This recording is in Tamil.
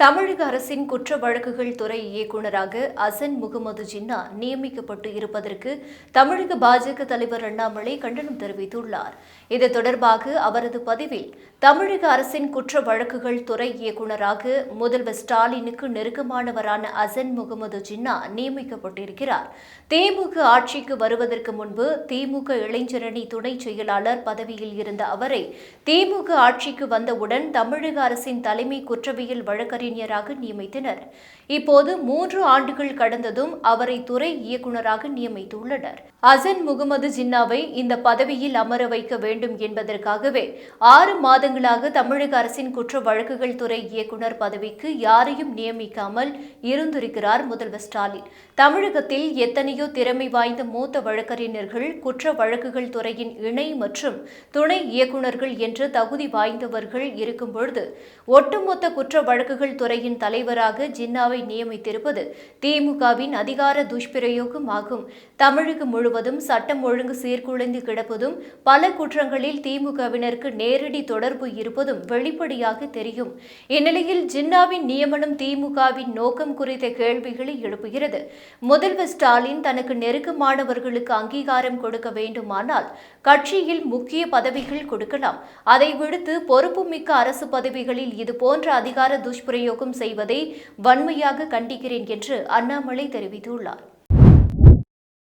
தமிழக அரசின் குற்ற வழக்குகள் துறை இயக்குநராக அசன் முகமது ஜின்னா நியமிக்கப்பட்டு இருப்பதற்கு தமிழக பாஜக தலைவர் அண்ணாமலை கண்டனம் தெரிவித்துள்ளார். இது தொடர்பாக அவரது பதிவில் தமிழக அரசின் குற்ற வழக்குகள் துறை இயக்குநராக முதல்வர் ஸ்டாலினுக்கு நெருக்கமானவரான அசன் முகமது ஜின்னா நியமிக்கப்பட்டிருக்கிறார். திமுக ஆட்சிக்கு வருவதற்கு முன்பு திமுக இளைஞரணி துணை செயலாளர் பதவியில் இருந்த அவரை திமுக ஆட்சிக்கு வந்தவுடன் தமிழக அரசின் தலைமை குற்றவியல் வழக்கறிஞர் வழக்கறிஞராக நியமித்தனர். இப்போது மூன்று ஆண்டுகள் கடந்ததும் அவரை துறை இயக்குநராக நியமித்துள்ளனர். அசன் முகமது ஜின்னாவை இந்த பதவியில் அமர வைக்க வேண்டும் என்பதற்காகவே ஆறு மாதங்களாக தமிழக அரசின் குற்ற வழக்குகள் துறை இயக்குநர் பதவிக்கு யாரையும் நியமிக்காமல் இருந்திருக்கிறார் முதல்வர் ஸ்டாலின். தமிழகத்தில் எத்தனையோ திறமை வாய்ந்த மூத்த வழக்கறிஞர்கள் குற்ற வழக்குகள் துறையின் இணை மற்றும் துணை இயக்குநர்கள் என்று தகுதி வாய்ந்தவர்கள் இருக்கும்பொழுது ஒட்டுமொத்த குற்ற வழக்குகள் துறையின் தலைவராக ஜின்னாவை நியமித்திருப்பது திமுகவின் அதிகார துஷ்பிரயோகம் ஆகும் தமிழகம் முழுவதும் சட்டம் ஒழுங்கு சீர்குலைந்து கிடப்பதும் பல குற்றங்களில் திமுகவினருக்கு நேரடி தொடர்பு இருப்பதும் வெளிப்படையாக தெரியும். இந்நிலையில் ஜின்னாவின் நியமனம் திமுகவின் நோக்கம் குறித்த கேள்விகளை எழுப்புகிறது. முதல்வர் ஸ்டாலின் தனக்கு நெருக்கமானவர்களுக்கு அங்கீகாரம் கொடுக்க வேண்டுமானால் கட்சியில் முக்கிய பதவிகள் கொடுக்கலாம். அதை விடுத்து பொறுப்புமிக்க அரசு பதவிகளில் இதுபோன்ற அதிகார துஷ்பிரயோகம் துஷ்பிரயோகம் செய்வதை வன்மையாக கண்டிக்கிறேன் என்று அண்ணாமலை தெரிவித்துள்ளார்.